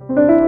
Thank you.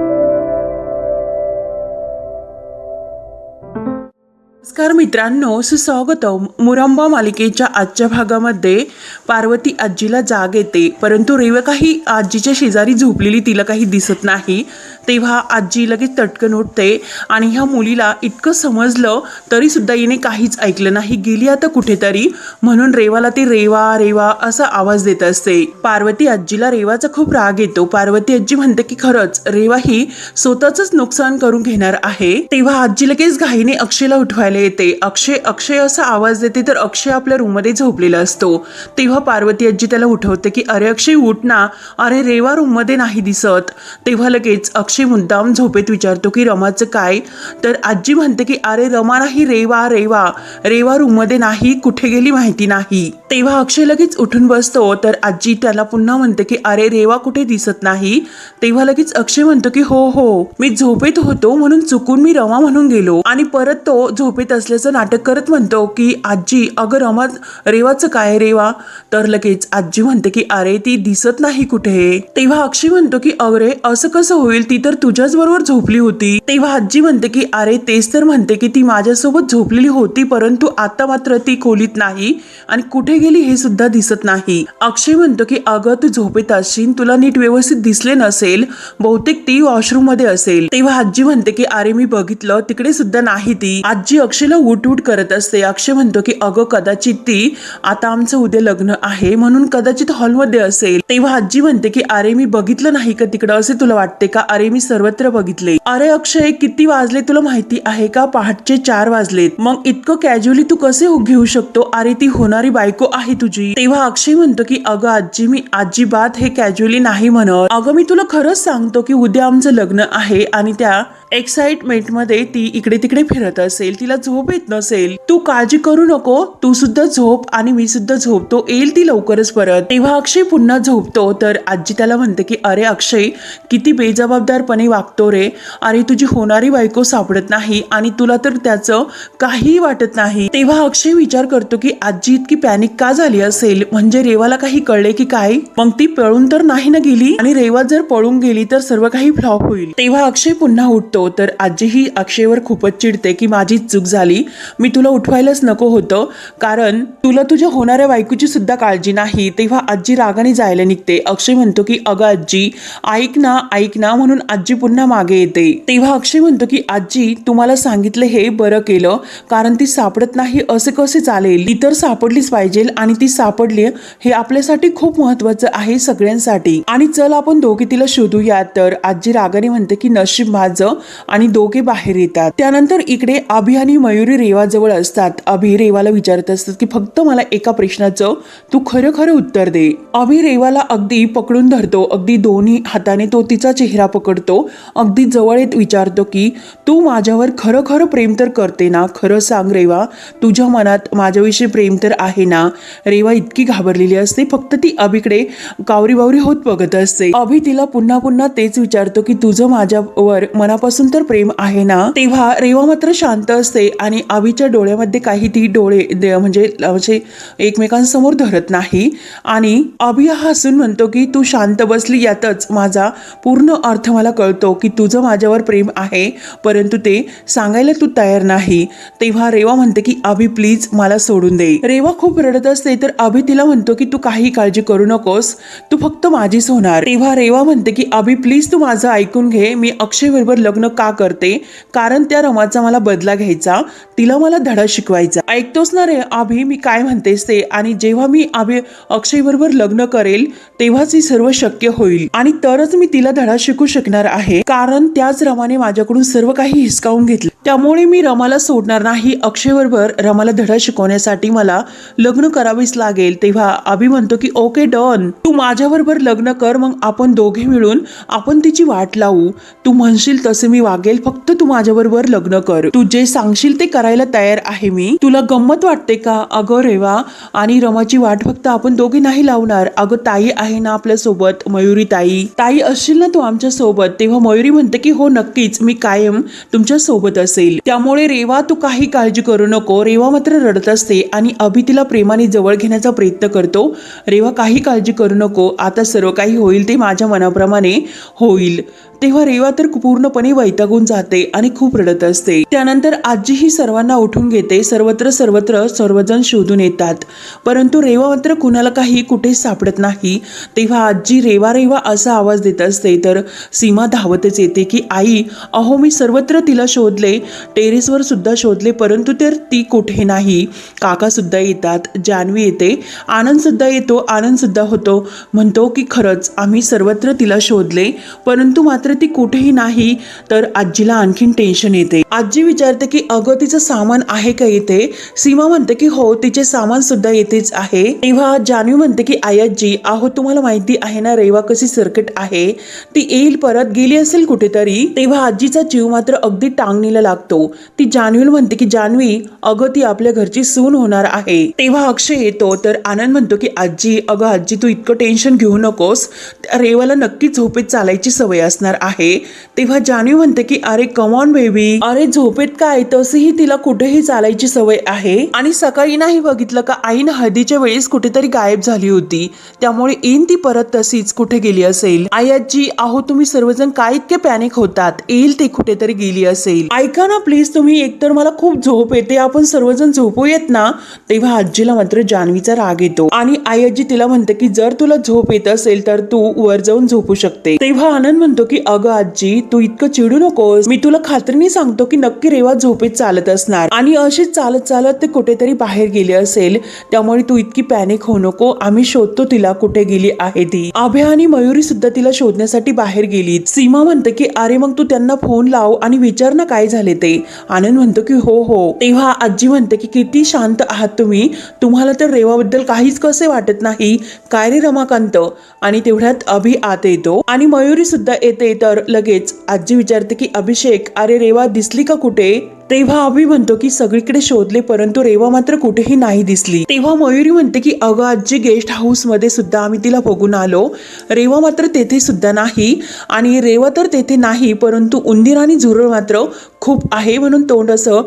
नमस्कार मित्रांनो सुस्वागतम. मुरंबा मालिकेच्या आजच्या भागामध्ये पार्वती आजीला जाग येते परंतु रेवका ही आजीच्या शेजारी झोपलेली तिला काही दिसत नाही. तेव्हा आजी लगेच तटकन उठते आणि ह्या मुलीला इतकं समजलं तरी सुद्धा हिने काहीच ऐकलं नाही. गेली आता कुठेतरी. म्हणून रेवाला ती रेवा रेवा असा आवाज देत असते. पार्वती आजीला रेवाचा खूप राग येतो. पार्वती आजी म्हणते की खरंच रेवा ही स्वतःच नुकसान करून घेणार आहे. तेव्हा आजी लगेच घाईने अक्षयला उठवायला येते. अक्षय अक्षय असा आवाज देते तर अक्षय आपल्या रूममध्ये झोपलेला असतो. तेव्हा पार्वती आजी त्याला उठवते की अरे अक्षय उठ ना. अरे रेवा रूममध्ये नाही दिसत. तेव्हा लगेच अक्षय मुद्दाम झोपेत विचारतो की रमाचं काय? तर आजी म्हणते की अरे रमा नाही रेवा रेवा. रेवा रूममध्ये नाही कुठे गेली माहिती नाही. तेव्हा अक्षय लगेच उठून बसतो तर आजी त्याला पुन्हा म्हणते की अरे रेवा कुठे दिसत नाही? तेव्हा लगेच अक्षय म्हणतो की हो हो. मी झोपेत होतो म्हणून चुकून मी रमा म्हणून गेलो आणि परत तो झोपेत असल्याचं नाटक करत म्हणतो की आजी अगं रमा रेवाचं काय रेवा तर लगेच आजी म्हणते की अरे ती दिसत नाही कुठे. तेव्हा अक्षय म्हणतो की अरे असं कसं होईल? ती तर तुझ्याच बरोबर झोपली होती. तेव्हा आजी म्हणते की अरे तेच तर म्हणते की ती माझ्यासोबत झोपलेली होती परंतु आता मात्र ती खोलीत नाही आणि कुठे गेली हे सुद्धा दिसत नाही. अक्षय म्हणतो की अगं तू झोपेत असशील तुला नीट व्यवस्थित दिसले नसेल बहुतेक ती वॉशरूममध्ये असेल. तेव्हा आजी म्हणते की अरे मी बघितलं तिकडे सुद्धा नाही ती. आजी अक्षयला उठ उठ करत असते. अक्षय म्हणतो की अगं कदाचित ती आता आमचं उद्या लग्न आहे म्हणून कदाचित हॉलमध्ये असेल. तेव्हा आजी म्हणते की अरे मी बघितलं नाही का तिकडं? असे तुला वाटते का? अरे मी सर्वत्र बघितले. अरे अक्षय किती वाजले? तुला माहिती आहे का? पहाटचे चार वाजलेत. मग इतकं कॅज्युअली तू कसे घेऊ शकतो? अरे ती होणारी बायको आहे तुझी. तेव्हा अक्षय म्हणतो की अगं आजी मी अजिबात हे कॅज्युअली नाही म्हणत. अगं मी तुला खरंच सांगतो की उद्या आमचं लग्न आहे आणि त्या एक्साइटमेंटमध्ये ती इकडे तिकडे फिरत असेल तिला झोप येत नसेल. तू काळजी करू नको तू सुद्धा झोप आणि मी सुद्धा झोपतो. येईल ती लवकरच परत. तेव्हा अक्षय पुन्हा झोपतो तर आजी त्याला म्हणते की अरे अक्षय किती बेजबाबदारपणे वागतो रे. अरे तुझी होणारी बायको सापडत नाही आणि तुला तर त्याचं काहीही वाटत नाही. तेव्हा अक्षय विचार करतो की आजी इतकी पॅनिक का झाली असेल? म्हणजे रेवाला काही कळले की काय? मग ती पळून तर नाही ना गेली? आणि रेवा जर पळून गेली तर सर्व काही फ्लॉप होईल. तेव्हा अक्षय पुन्हा उठतो तर आजी ही अक्षयवर खूपच चिडते की माझी चूक झाली. मी तुला उठवायलाच नको होतं. कारण तुला तुझ्या होणाऱ्या बायकोची सुद्धा काळजी नाही. तेव्हा आजी रागाने जायला निघते. अक्षय म्हणतो की अगं आजी ऐक ना ऐक ना म्हणून आजी पुन्हा मागे येते. तेव्हा अक्षय म्हणतो की आजी तुम्हाला सांगितलं हे बरं केलं. कारण ती सापडत नाही असे कसे चालेल? ती तर सापडलीच पाहिजे आणि ती सापडली हे आपल्यासाठी खूप महत्वाचं आहे सगळ्यांसाठी. आणि चल आपण दोघी तिला शोधूया तर आजी रागाने म्हणते की नशीब माझं. आणि दोघे बाहेर येतात. त्यानंतर इकडे अभि आणि मयुरी रेवाजवळ असतात. अभि रेवाला विचारत असतात की फक्त मला एका प्रश्नाचं तू खरं खरं उत्तर दे. अभि रेवाला अगदी पकडून धरतो. अगदी दोन्ही हाताने तो तिचा चेहरा पकडतो. अगदी जवळ येत विचारतो की तू माझ्यावर खरं खरं प्रेम तर करते ना? खरं सांग रेवा तुझ्या मनात माझ्याविषयी प्रेम तर आहे ना रेवा इतकी घाबरलेली असते. फक्त ती अभिकडे कावरी बावरी होत बघत असते. अभि तिला पुन्हा पुन्हा तेच विचारतो की तुझं माझ्यावर मनापासून तर प्रेम आहे ना? तेव्हा रेवा मात्र शांत असते आणि आवीच्या डोळ्यामध्ये काही ती डोळे म्हणजे म्हणजे एकमेकांसमोर धरत नाही. आणि अभि हसून म्हणतो की तू शांत बसली यातच माझा पूर्ण अर्थ मला कळतो की तुझं माझ्यावर प्रेम आहे. परंतु ते सांगायला तू तयार नाही. तेव्हा रेवा म्हणते की अभि प्लीज मला सोडून दे. रेवा खूप रडत असते तर अभि तिला म्हणतो की तू काही काळजी करू नकोस. तू फक्त माझीच होणार. तेव्हा रेवा म्हणते की अभि प्लीज तू माझं ऐकून घे. मी अक्षय बरोबर लग्न का करते? कारण त्या रमाचा मला बदला घ्यायचा तिला मला धडा शिकवायचा. ऐकतोस ना रे आभी मी काय म्हणतेस ते? आणि जेव्हा मी आभी अक्षय बरोबर लग्न करेल तेव्हाच हे सर्व शक्य होईल. आणि तरच मी तिला धडा शिकू शकणार आहे. कारण त्याच रमाने माझ्याकडून सर्व काही हिसकावून घेतलं. त्यामुळे मी रमाला सोडणार नाही. अक्षयबरोबर रमाला धडा शिकवण्यासाठी मला लग्न करावीच लागेल. तेव्हा अभि म्हणतो की ओके डन. तू माझ्याबरोबर लग्न कर मग आपण दोघे मिळून आपण तिची वाट लावू. तू म्हणशील तसे मी वागेल फक्त तू माझ्याबरोबर लग्न कर. तू जे सांगशील ते करायला तयार आहे मी. तुला गंमत वाटते का? अगं रेवा आणि रमाची वाट फक्त आपण दोघे नाही लावणार. अगं ताई आहे ना आपल्यासोबत मयुरी ताई. ताई असशील ना तू आमच्यासोबत? तेव्हा मयुरी म्हणते की हो नक्कीच. मी कायम तुमच्यासोबत असेल त्यामुळे रेवा तू काही काळजी करू नको. रेवा मात्र रडत असते आणि अभि तिला प्रेमाने जवळ घेण्याचा प्रयत्न करतो. रेवा काही काळजी करू नको. आता सर्व काही होईल ते माझ्या मनाप्रमाणे होईल. तेव्हा रेवा तर पूर्णपणे वैतागून जाते आणि खूप रडत असते. त्यानंतर आजी ही सर्वांना उठून घेते सर्वत्र सर्वत्र सर्वजण शोधून येतात. परंतु रेवा मात्र कुणाला काही कुठेच सापडत नाही. तेव्हा आजी रेवा रेवा असा आवाज देत असते तर सीमा धावतच येते की आई अहो मी सर्वत्र तिला शोधले टेरेसवर सुद्धा शोधले परंतु तर ती कुठे नाही? काका सुद्धा येतात जान्हवी येते आनंद सुद्धा येतो आनंद सुद्धा होतो. म्हणतो की खरंच आम्ही सर्वत्र तिला शोधले परंतु मात्र ती कुठेही नाही तर आजीला आणखीन टेन्शन येते. आजी विचारते की अगं तिचं सामान आहे का इथे? सीमा म्हणते की हो तिचे सामान सुद्धा येथेच आहे. तेव्हा जान्हवी म्हणते की आई आजी तुम्हाला माहिती आहे ना रेवा कशी सर्किट आहे? ती येईल परत गेली असेल कुठेतरी? तेव्हा आजीचा जीव मात्र अगदी टांगणीला लागतो. ती जान्हवीला म्हणते की जान्हवी अगं ती आपल्या घरची सून होणार आहे. तेव्हा अक्षय येतो तर आनंद म्हणतो की आजी अगं आजी तू इतकं टेन्शन घेऊ नकोस. रेवाला नक्की झोपेत चालायची सवय असणार आहे. तेव्हा जान्हवी म्हणते की अरे कमॉन बेबी अरे झोपेत काय? तसंही तिला कुठेही चालायची सवय आहे. आणि सकाळी नाही बघितलं का आईन हळदीच्या वेळेस कुठेतरी गायब झाली होती. त्यामुळे येईन ती परत तशीच कुठे गेली असेल? आई आजी तुम्ही सर्वजण काय इतके पॅनिक होतात? येईल ते कुठेतरी गेली असेल. ऐका ना प्लीज तुम्ही. एकतर मला खूप झोप येते. आपण सर्वजण झोपूयेत ना? तेव्हा आजीला मात्र जान्हवीचा राग येतो. आणि आई आजी तिला म्हणते की जर तुला झोप येत असेल तर तू वर जाऊन झोपू शकते. तेव्हा आनंद म्हणतो की अगं आजी तू इतकं चिडू नकोस. मी तुला खात्रीने सांगतो की नक्की रेवा झोपेत चालत असणार. आणि अशीच चालत चालत ते कुठेतरी बाहेर गेले असेल त्यामुळे तू इतकी पॅनिक होऊ नको. आम्ही शोधतो तिला कुठे गेली आहे ती. अभय आणि मयुरी सुद्धा तिला शोधण्यासाठी बाहेर गेली सीमा म्हणते की अरे मग तू त्यांना फोन लाव आणि विचार ना काय झाले ते. आनंद म्हणतो की हो हो. तेव्हा आजी म्हणते की किती शांत आहात तुम्ही. तुम्हाला तर रेवाबद्दल काहीच कसे वाटत नाही. काय रे रमाकांत? आणि तेवढ्यात अभि आत येतो. आणि मयुरी सुद्धा येते तर लगेच आजी विचारते की अभिषेक अरे रेवा दिसली का कुठे? तेव्हा अभि म्हणतो की सगळीकडे शोधले परंतु रेवा मात्र कुठेही नाही दिसली. तेव्हा मयुरी म्हणते की अगं आजी गेस्ट हाऊसमध्ये सुद्धा आम्ही तिला बघून आलो. रेवा मात्र तेथे सुद्धा नाही. आणि रेवा तर तेथे नाही परंतु उंदीर आणि झुरळ मात्र खूप आहे म्हणून तोंड असं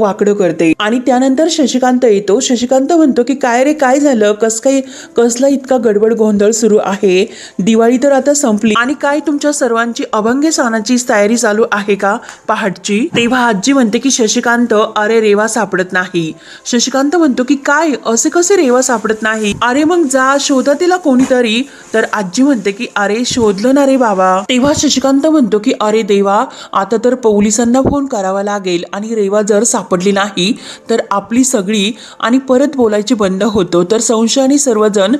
वाकडं करते. आणि त्यानंतर शशिकांत येतो. शशिकांत म्हणतो की काय रे काय झालं? कस काही कसला इतका गडबड गोंधळ सुरू आहे? दिवाळी तर आता संपली. आणि काय तुमच्या सर्वांची अभंग सणाची तयारी चालू आहे का? पहाटची. तेव्हा आजी म्हणते की शशिकांत अरे रेवा सापडत नाही. शशिकांत म्हणतो की काय? असे कसे रेवा सापडत नाही? अरे मग जा शोधा तिला कोणीतरी. तर आजी म्हणते की अरे शोधलं ना रे बाबा. तेव्हा शशिकांत म्हणतो की अरे देवा आता तर पोलिसांना फोन करावा लागेल आणि रेवा जर सापडली नाही तर आपली सगळी आणि परत बोलायची बंद होतो. तर संशयाने सर्वजण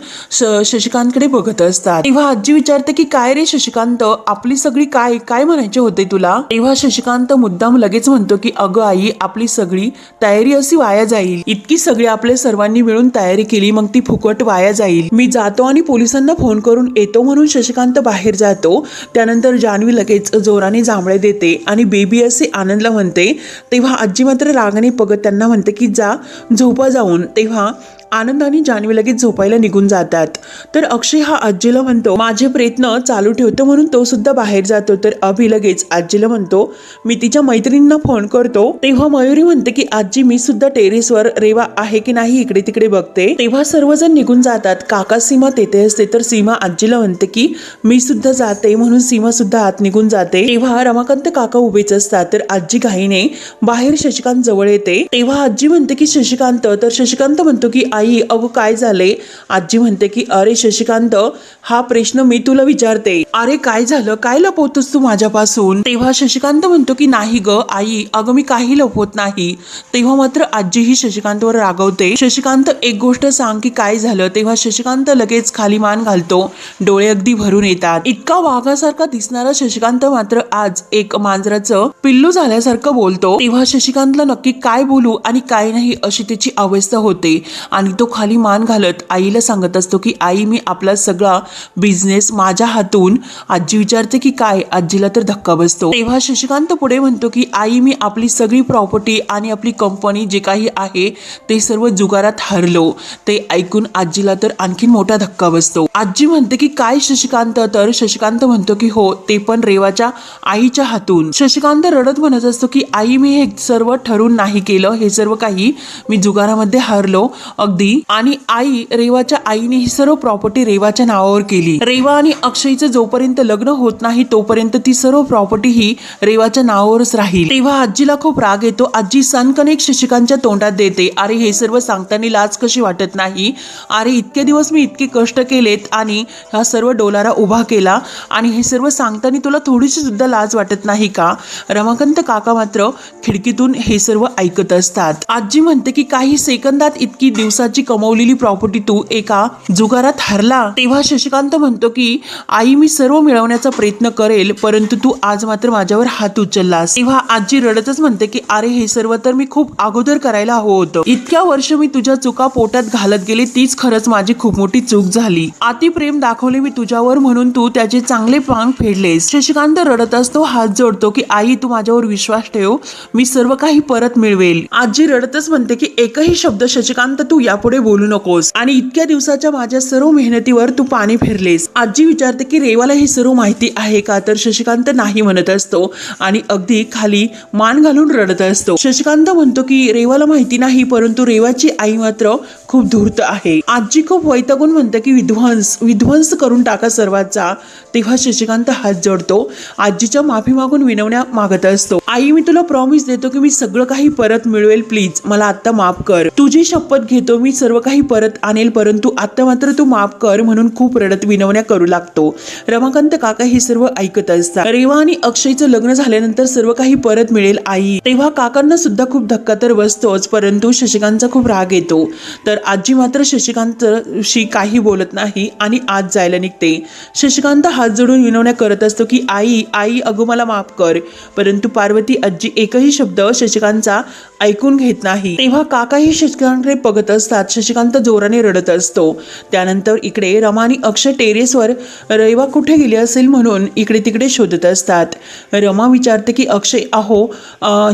शशिकांतकडे बघत असतात. तेव्हा आजी विचारते की काय रे शशिकांत? आपली सगळी काय? काय म्हणायचे होते तुला? तेव्हा शशिकांत मुद्दाम लगेच म्हणतो की अगं आई आपली सगळी तयारी अशी वाया जाईल. इतकी सगळी आपल्या सर्वांनी मिळून तयारी केली मग ती फुकट वाया जाईल. मी जातो आणि पोलिसांना फोन करून येतो म्हणून शशिकांत बाहेर जातो. त्यानंतर जान्हवी लगेच जोराने जांभळे देते आणि बेबी असे आनंदला म्हणते तेव्हा आजी मात्र रागाने पगत त्यांना म्हणते की जा झोपा जाऊन. तेव्हा आनंद आणि जान्हवी लगेच झोपायला निघून जातात. तर अक्षय हा आजीला म्हणतो माझे प्रयत्न चालू ठेवतो म्हणून तो सुद्धा बाहेर जातो. तर अभि लगेच आजीला म्हणतो मी तिच्या मैत्रिणींना फोन करतो. तेव्हा मयुरी म्हणते की आजी मी सुद्धा टेरेसवर रेवा आहे की नाही इकडे तिकडे बघते. तेव्हा सर्वजण निघून जातात. काका सीमा तेथे असते. तर सीमा आजीला म्हणते की मी सुद्धा जाते म्हणून सीमा सुद्धा आत निघून जाते. तेव्हा रमाकांत काका उभेच असतात. तर आजी घाईने बाहेर शशिकांत जवळ येते. तेव्हा आजी म्हणते की शशिकांत. तर शशिकांत म्हणतो की आई अगं काय झाले? आजी म्हणते की अरे शशिकांत हा प्रश्न मी तुला विचारते. अरे काय झालं? काय लपवतोस तू माझ्यापासून? तेव्हा शशिकांत म्हणतो की नाही ग आई अगं मी काही लपवत नाही. तेव्हा मात्र आजी ही शशिकांतवर रागवते. शशिकांत एक गोष्ट सांग की काय झालं? तेव्हा शशिकांत लगेच खाली मान घालतो. डोळे अगदी भरून येतात. इतका वाघासारखा दिसणारा शशिकांत मात्र आज एक मांजराचं पिल्लू झाल्यासारखं बोलतो. तेव्हा शशिकांतला नक्की काय बोलू आणि काय नाही अशी त्याची अवस्था होते. आणि तो खाली मान घालत आईला सांगत असतो की आई मी आपला सगळा बिझनेस माझ्या हातून आजी विचारते की काय? आजीला तर धक्का बसतो. तेव्हा शशिकांत पुढे म्हणतो की आई मी आपली सगळी प्रॉपर्टी आणि आपली कंपनी जे काही आहे ते सर्व जुगारात हरलो. ते ऐकून आजीला तर आणखी मोठा धक्का बसतो. आजी म्हणते की काय शशिकांत? तर शशिकांत म्हणतो की हो ते पण रेवाच्या आईच्या हातून. शशिकांत रडत म्हणत असतो की आई मी हे सर्व ठरून नाही केलं. हे सर्व काही मी जुगारामध्ये हरलो. अगदी अगदी आणि आई रेवाच्या आईने ही सर्व प्रॉपर्टी रेवाच्या नावावर केली. रेवा आणि अक्षयचं जोपर्यंत लग्न होत नाही तोपर्यंत ती सर्व प्रॉपर्टी ही रेवाच्या नावावरच राहील. तेव्हा आजीला खूप राग येतो. आजी सनकनेक शशिकांतच्या तोंडात देते. अरे हे सर्व सांगताना लाज कशी वाटत नाही? अरे इतके दिवस मी इतके कष्ट केलेत आणि हा सर्व डोलारा उभा केला आणि हे सर्व सांगताना तुला थोडीशी सुद्धा लाज वाटत नाही का? रमाकांत काका मात्र खिडकीतून हे सर्व ऐकत असतात. आजी म्हणते की काही सेकंदात इतकी दिवसात दिवसाची कमवलेली प्रॉपर्टी तू एका जुगारात हरला. तेव्हा शशिकांत म्हणतो की आई मी सर्व मिळवण्याचा प्रयत्न करेल परंतु तू आज मात्र माझ्यावर हात उचललास. तेव्हा आजी रडतच म्हणते की अरे हे सर्व तर मी खूप अगोदर करायला हवं होतं. इतक्या वर्ष मी तुझ्या चुका पोटात घालत गेले तीच खरंच माझी खूप मोठी चूक झाली. अति प्रेम दाखवले मी तुझ्यावर म्हणून तू त्याचे चांगले पांग फेडलेस. शशिकांत रडत असतो हात जोडतो की आई तू माझ्यावर विश्वास ठेव मी सर्व काही परत मिळवेल. आजी रडतच म्हणते की एकही शब्द शशिकांत तू या यापुढे बोलू नकोस. आणि इतक्या दिवसाच्या माझ्या सर्व मेहनतीवर तू पाणी फिरलेस. आजी विचारते की रेवाला ही सर्व माहिती आहे का? तर शशिकांत नाही म्हणत असतो. आणि अगदी खाली मान घालून रडत असतो. शशिकांत म्हणतो की रेवाला माहिती नाही परंतु रेवाची आई मात्र खूप धूर्त आहे. आजी खूप वैतगून म्हणते की विध्वंस विध्वंस करून टाका सर्वांचा. तेव्हा शशिकांत हात जोडतो. आजीच्या माफी मागून विनवण्या मागत असतो. आई मी तुला प्रॉमिस देतो की मी सगळं काही परत मिळवेल प्लीज मला आता माफ कर. तुझी शपथ घेतो मी सर्व काही परत आणेल परंतु आता मात्र तू माफ कर म्हणून खूप रडत विनवण्या करू लागतो. रमाकांत काका हे सर्व ऐकत असतात. रेवा आणि अक्षयचं लग्न झाल्यानंतर सर्व काही परत मिळेल आई. तेव्हा काकांना सुद्धा खूप धक्का तर बसतोच परंतु शशिकांतचा खूप राग येतो. तर आजी मात्र शशिकांतशी काही बोलत नाही आणि आज जायला निघते. शशिकांत हात जोडून विनवण्या करत असतो की आई आई अगो मला माफ कर. परंतु पार्वती आजी एकही शब्द शशिकांतचा ऐकून घेत नाही. तेव्हा काकाही शशिकांतकडे बघत असतात. शशिकांत जोराने रडत असतो. त्यानंतर इकडे रमा आणि अक्षय टेरेसवर रैवा कुठे गेली असेल म्हणून इकडे तिकडे शोधत असतात. रमा विचारते की अक्षय अहो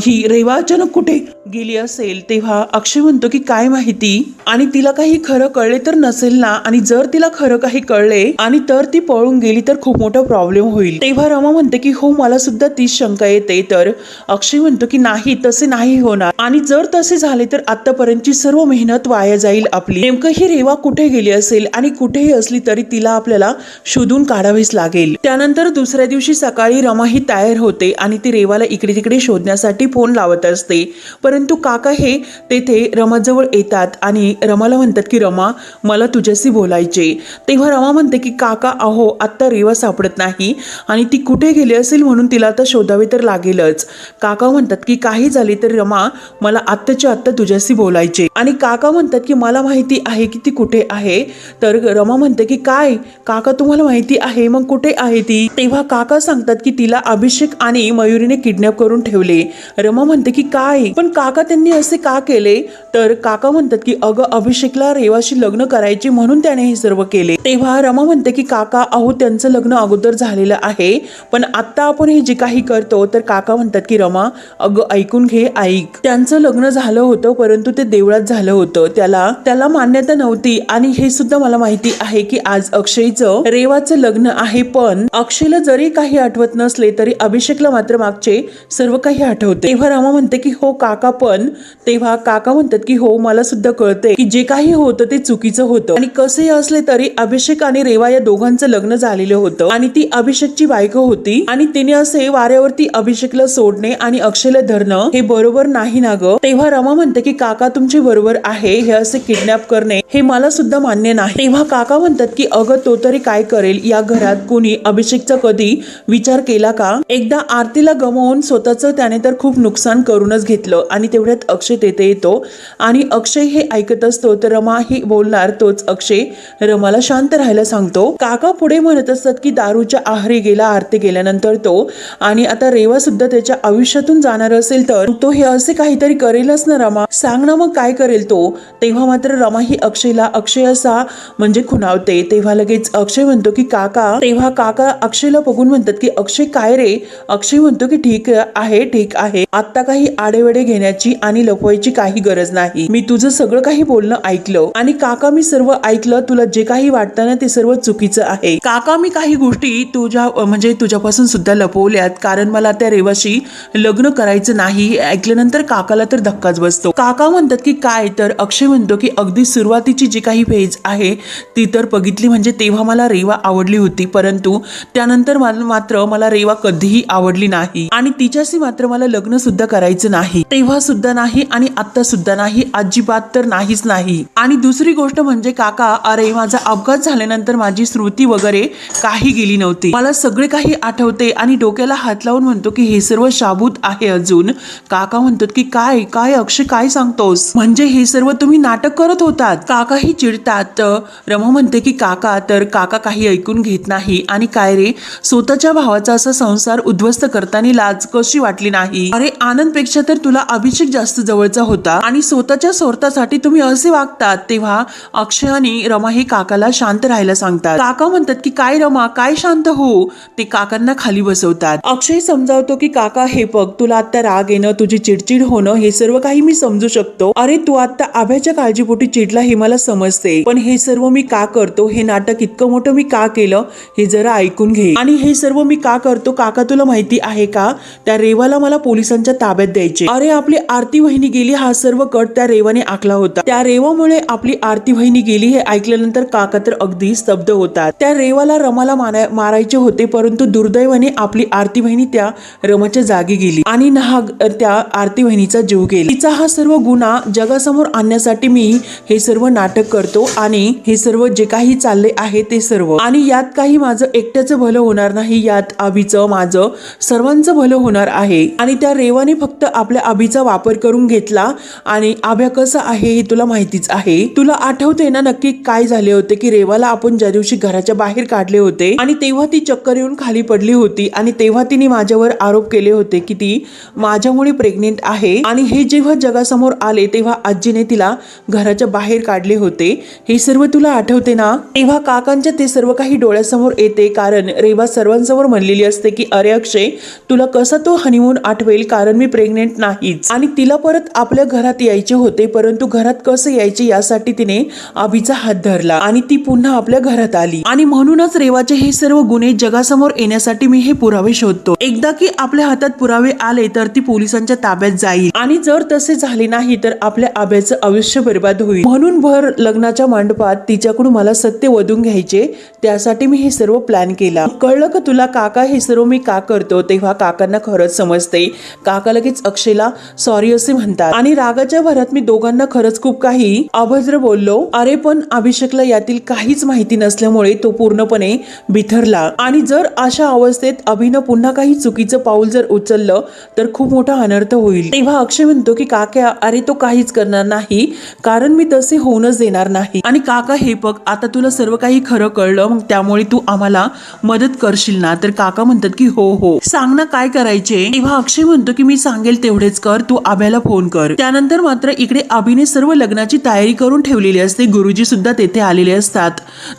ही रेवा अचानक कुठे गेली असेल? तेव्हा अक्षय म्हणतो की काय माहिती? आणि तिला काही खरं कळले तर नसेल ना? आणि जर तिला खरं काही कळले आणि तर ती पळून गेली तर खूप मोठा प्रॉब्लेम होईल. तेव्हा रमा म्हणते की हो मला सुद्धा तीच शंका येते. तर अक्षय म्हणतो की नाही तसे नाही होणार. आणि जर तसे झाले तर आतापर्यंतची सर्व मेहनत वाया जाईल आपली. नेमकं ही रेवा कुठे गेली असेल आणि कुठेही असली तरी तिला आपल्याला शोधून काढावीच लागेल. त्यानंतर दुसऱ्या दिवशी सकाळी रमा ही तयार होते आणि ती रेवाला इकडे तिकडे शोधण्यासाठी फोन लावत असते. परंतु काका हे तेथे रमाजवळ येतात आणि रमाला म्हणतात की रमा मला तुझ्याशी बोलायचे तेव्हा रमा म्हणते की काका अहो आत्ता रेवा सापडत नाही आणि ती कुठे गेली असेल म्हणून तिला आता शोधावे तर लागेलच. काका म्हणतात की काही झाले तर रमा मला आत्ताच्या आत्ता तुझ्याशी बोलायचे आणि काका म्हणतात की मला माहिती आहे की ती कुठे आहे? तर रमा म्हणते की काय? काका तुम्हाला माहिती आहे? मग कुठे आहे ती? तेव्हा काका सांगतात की तिला अभिषेक आणि मयुरीने किडनॅप करून ठेवले. रमा म्हणते की काय? पण काका त्यांनी असे का केले? तर काका म्हणतात की अगं अभिषेकला रेवाशी लग्न करायचे म्हणून त्याने हे सर्व केले. तेव्हा रमा म्हणते की काका अहो त्यांचं लग्न अगोदर झालेलं आहे पण आता आपण हे जे काही करतो तर काका म्हणतात की रमा अगं ऐकून घे ऐक. त्यांचं लग्न झालं होतं परंतु ते देवळात झालं होतं. त्याला त्याला मान्यता नव्हती. आणि हे सुद्धा मला माहिती आहे की आज अक्षयचं रेवाचं लग्न आहे पण अक्षयला जरी काही आठवत नसले तरी अभिषेकला मात्र मागचे सर्व काही आठवते. तेव्हा रमा म्हणते की हो काका पण. तेव्हा काका म्हणतात की हो मला सुद्धा कळते की जे काही होतं ते चुकीचं होतं. आणि कसेही असले तरी अभिषेक आणि रेवा या दोघांचं लग्न झालेलं होतं. आणि ती अभिषेकची बायको होती. आणि तिने असे वाऱ्यावरती अभिषेकला सोडणे आणि अक्षयला धरणं हे बरोबर नाही ना ग? तेव्हा रमा म्हणते की काका तुमचे बरोबर आहे. हे असे किडनॅप करणे हे मला सुद्धा मान्य नाही. तेव्हा काका म्हणतात की अगं तो तरी काय करेल? या घरात कोणी अभिषेकचा कधी विचार केला का? एकदा आरतीला गमावून स्वतःच त्याने तर खूप नुकसान करूनच घेतलं आणि तेवढ्यात अक्षय तेथे येतो. आणि अक्षय हे ऐकत असतो तर रमा ही बोलणार तोच अक्षय रमाला शांत राहायला सांगतो. काका पुढे म्हणत असतात की दारूच्या आहारी गेला आरती गेल्यानंतर तो. आणि आता रेवा सुद्धा त्याच्या आयुष्यातून जाणार असेल तर. तो हे असे काहीतरी करेलच ना रमा. सांग ना मग काय करेल तो? तेव्हा मात्र रमा ही अक्षयला अक्षय असा म्हणजे खुणावते. तेव्हा लगेच अक्षय म्हणतो की काका. तेव्हा काका अक्षयला बघून म्हणतात की अक्षय काय रे? अक्षय म्हणतो की ठीक आहे ठीक आहे. आता काही आडेवेडे घेण्याची आणि लपवायची काही गरज नाही. मी तुझं सगळं काही बोलणं ऐकलं आणि काका मी सर्व ऐकलं. तुला जे काही वाटतं ना ते सर्व चुकीचं आहे. काका मी काही गोष्टी तुझ्या म्हणजे तुझ्यापासून सुद्धा लपवल्यात. कारण मला त्या रेवाशी लग्न करायचं नाही. ऐकल्यानंतर काकाला तर धक्काच बसतो. काका म्हणतात की काय? तर अक्षय म्हणतो की अगदी सुरुवातीची जी काही फेज आहे ती तर बघितली म्हणजे तेव्हा मला रेवा आवडली होती. परंतु त्यानंतर मात्र मला रेवा कधीही आवडली नाही. आणि तिच्याशी मात्र मला लग्न सुद्धा करायचं नाही. तेव्हा सुद्धा नाही आणि आता सुद्धा नाही. अजिबात तर नाहीच नाही. आणि दुसरी गोष्ट म्हणजे काका अरे माझा अपघात झाल्यानंतर माझी स्मृती वगैरे काही गेली नव्हती. मला सगळे काही आठवते आणि डोक्याला हात लावून म्हणतो की हे सर्व शाबूत आहे अजून. काका म्हणतात की काय काय अक्षय काय सांगतोस? म्हणजे हे सर्व तुम्ही नाटक करत होतात. काकाही चिडतात. रमा म्हणते की काका तर काका काही ऐकून घेत नाही. आणि काय रे? स्वतःच्या भावाचा असा संसार उद्ध्वस्त करताना लाज कशी वाटली नाही? अरे आनंदपेक्षा तर तुला अभिषेक जास्त जवळचा होता. आणि स्वतःच्या स्वार्थासाठी तुम्ही असे वागतात. तेव्हा अक्षय आणि रमा हे काकाला शांत राहायला सांगतात. काका म्हणतात की काय रमा? काय शांत हो? ते काकांना खाली बसवतात. अक्षय समजावतो की काका हे बघ तुला आता राग येणं तुझी चिडचिड होणं हे सर्व काही मी समजू शकतो. अरे तू आता आभ्याच्या काळजीपोटी चिडला हे मला समजते. पण हे सर्व मी का करतो? हे नाटक इतकं मोठं मी का केलं? हे जरा ऐकून घे. आणि हे सर्व मी का करतो? काका तुला माहिती आहे का? त्या रेवाला मला पोलिसांच्या ताब्यात द्यायचे. अरे आपली आरती वहिनी गेली हा सर्व कट त्या रेवाने आखला होता. त्या रेवामुळे आपली आरती वहिनी गेली हे ऐकल्यानंतर काका तर अगदी स्तब्ध होतात. त्या रेवाला रमाला मारायचे होते परंतु दुर्दैवाने आपली आरती वहिनी त्या रमाच्या जागी गेली. आणि नाहक त्या आरती वहिनीचा जीव गेला. तिचा हा सर्व गुन्हा जगासमोर आणण्यासाठी मी हे सर्व नाटक करतो आणि हे सर्व जे काही चालले आहे ते सर्व. आणि यात काही माझं एकट्याचं भलं होणार नाही यात आबीचं माझं सर्वांचं भलं होणार आहे. आणि त्या रेवाने फक्त आपल्या आबीचा वापर करून घेतला. आणि आभ्या कसं आहे हे तुला माहितीच आहे. तुला आठवते ना नक्की काय झाले होते की रेवाला आपण ज्या दिवशी घराच्या बाहेर काढले होते आणि तेव्हा ती चक्कर येऊन खाली पडली होती आणि तेव्हा तिने माझ्यावर आरोप केले होते की ती माझ्यामुळे प्रेग्नेंट आहे. आणि हे जेव्हा जगासमोर आले तेव्हा आजीने तिला घराच्या बाहेर काढले होते. हे सर्व तुला आठवते ना? तेव्हा काकांच्या ते सर्व काही डोळ्यासमोर येते. कारण रेवा सर्वांसमोर म्हणलेली असते की अरे अक्षय तुला कसा तो हनीमून आठवेल? कारण मी प्रेग्नेंट नाहीच. आणि तिला परत आपल्या घरात यायचे होते. परंतु घरात कसं यायचे यासाठी तिने आबीचा हात धरला आणि ती पुन्हा आपल्या घरात आली. आणि म्हणूनच रेवाचे हे सर्व गुन्हे जगासमोर येण्यासाठी मी हे पुरावे शोधतो. एकदा की आपल्या हातात पुरावे आले तर ती पोलिसांच्या ताब्यात जाईल. आणि जर तसे झाले नाही तर आपल्या आब्याचं आयुष्य बर्बाद होईल. म्हणून भर लग्नाच्या मांडपात तिच्याकडून मला सत्य वधून घ्यायचे त्यासाठी मी हे सर्व प्लॅन केला. कळलं का तुला काका हे सर्व मी का करतो? तेव्हा काकांना खरंच समजते. काका लगेच अक्षयला सॉरी असे म्हणतात. आणि रागाच्या भरात मी दोघांना खरंच खूप काही अभद्र बोललो. अरे पण अभिषेकला यातील काहीच माहिती नसल्यामुळे तो पूर्णपणे बिथरला. आणि जर अशा अवस्थेत अभिनं पुन्हा काही चुकीचं पाऊल जर उचललं तर खूप मोठा अनर्थ होईल. तेव्हा अक्षय म्हणतो की काका अरे तो काहीच करणार नाही. कारण मी तसे होऊनच देणार नाही. आणि काका हे बघ आता तुला सर्व काही खरं कळलं मग त्यामुळे तू आम्हाला मदत करशील ना? तर काका म्हणतात की हो हो. सांग ना काय करायचे? तेव्हा अक्षय म्हणतो की मी सांगेल तेवढेच कर तू आभ्याला फोन कर. त्यानंतर मात्र इकडे अभिने सर्व लग्नाची तयारी करून ठेवलेली असते. गुरुजी सुद्धा तेथे आलेले असतात.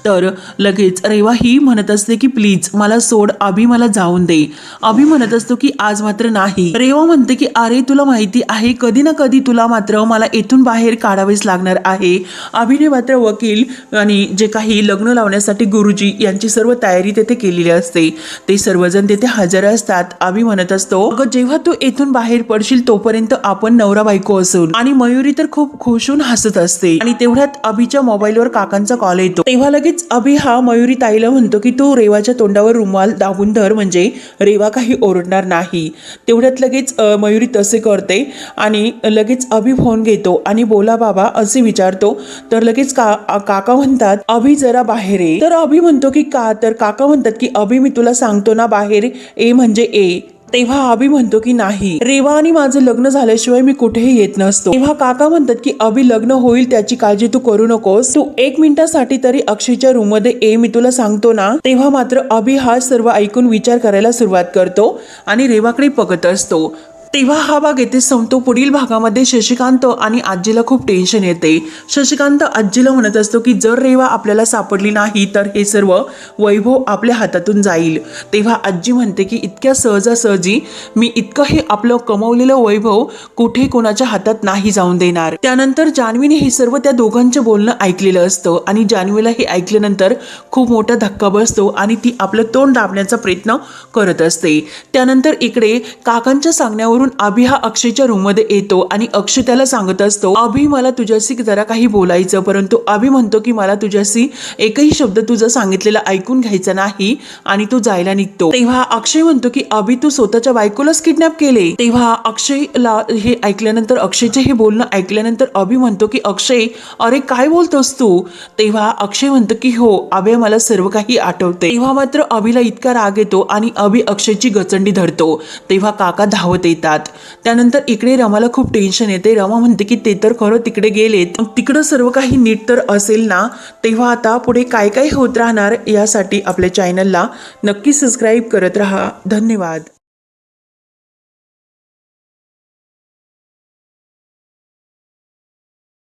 तर लगेच रेवा ही म्हणत असते की प्लीज मला सोड अभि मला जाऊन दे. अभि म्हणत असतो की आज मात्र नाही. रेवा म्हणते की अरे तुला माहिती आहे कधी ना कधी तुला मात्र मला येथून बाहेर काढावीच लागणार आहे. अभिने मात्र वकील आणि जे काही लग्न लावण्यासाठी गुरुजी यांची सर्व तयारी तेथे केलेली असते. ते सर्वजण तेथे हजर असतात अभि म्हणत असतो अगं जेव्हा तू येथून बाहेर पडशील तोपर्यंत आपण नवरा बायको असून. आणि मयुरी तर खूप खुशून हसत असते. आणि तेवढ्यात अभिच्या मोबाईलवर काकांचा कॉल येतो. तेव्हा लगेच अभि हा मयुरी ताईला म्हणतो की तू रेवाच्या तोंडावर रुमाल दाबून धर म्हणजे रेवा काही ओरडणार नाही. तेवढ्यात लगेच मयुरी तसे करते आणि लगेच अभि फोन घेतो आणि बोला बाबा असे विचारतो. तर लगेच का काका म्हणतात अभि जरा बाहेर ये. तर अभि म्हणतो की का? तर काका म्हणतात की अभि मी तुला सांगतो ना बाहेर ए म्हणजे ए. तेव्हा अभि म्हणतो की नाही. रेवा आणि माझं लग्न झाल्याशिवाय मी कुठेही येत नसतो. तेव्हा काका म्हणतात की अभि लग्न होईल त्याची काळजी तू करू नकोस. तू एक मिनिटासाठी तरी अक्षयच्या रूममध्ये ए मी तुला सांगतो ना. तेव्हा मात्र अभि हा सर्व ऐकून विचार करायला सुरुवात करतो आणि रेवाकडे बघत असतो. तेव्हा हा भाग येथे संपतो. पुढील भागामध्ये शशिकांत आणि आजीला खूप टेन्शन येते. शशिकांत आजीला म्हणत असतो की जर रेवा आपल्याला सापडली नाही तर हे सर्व वैभव आपल्या हातातून जाईल. तेव्हा आजी म्हणते की इतक्या सहजासहजी मी इतकं हे आपलं कमवलेलं वैभव कुठे कोणाच्या हातात नाही जाऊन देणार. त्यानंतर जान्हवीने हे सर्व त्या दोघांचं बोलणं ऐकलेलं असतं आणि जान्हवीला हे ऐकल्यानंतर खूप मोठा धक्का बसतो आणि ती आपलं तोंड दाबण्याचा प्रयत्न करत असते. त्यानंतर इकडे काकांच्या सांगण्यावरून अभि हा अक्षयच्या रूममध्ये येतो आणि अक्षय त्याला सांगत असतो अभि मला तुझ्याशी जरा काही बोलायचं परंतु अभि म्हणतो की मला तुझ्याशी एकही शब्द तुझा सांगितलेला ऐकून घ्यायचा नाही आणि तो जायला निघतो. तेव्हा अक्षय म्हणतो की अभि तू स्वतःच्या बायकोलाच किडनॅप केले. तेव्हा अक्षयला हे ऐकल्यानंतर अक्षयचे हे बोलणं ऐकल्यानंतर अभि म्हणतो की अक्षय अरे काय बोलतोस तू? तेव्हा अक्षय म्हणतो की हो अभय मला सर्व काही आठवते. तेव्हा मात्र अभिला इतका राग येतो आणि अभि अक्षयची गचंडी धरतो. तेव्हा काका धावत येतात. त्यानंतर इकडे रमाला खूप टेन्शन येते. रमा म्हणते की ते तर खरं तिकडे गेलेत. तिकडं सर्व काही नीट तर असेल ना? तेव्हा आता पुढे काय काय होत राहणार यासाठी आपल्या चॅनलला नक्की सबस्क्राईब करत राहा. धन्यवाद.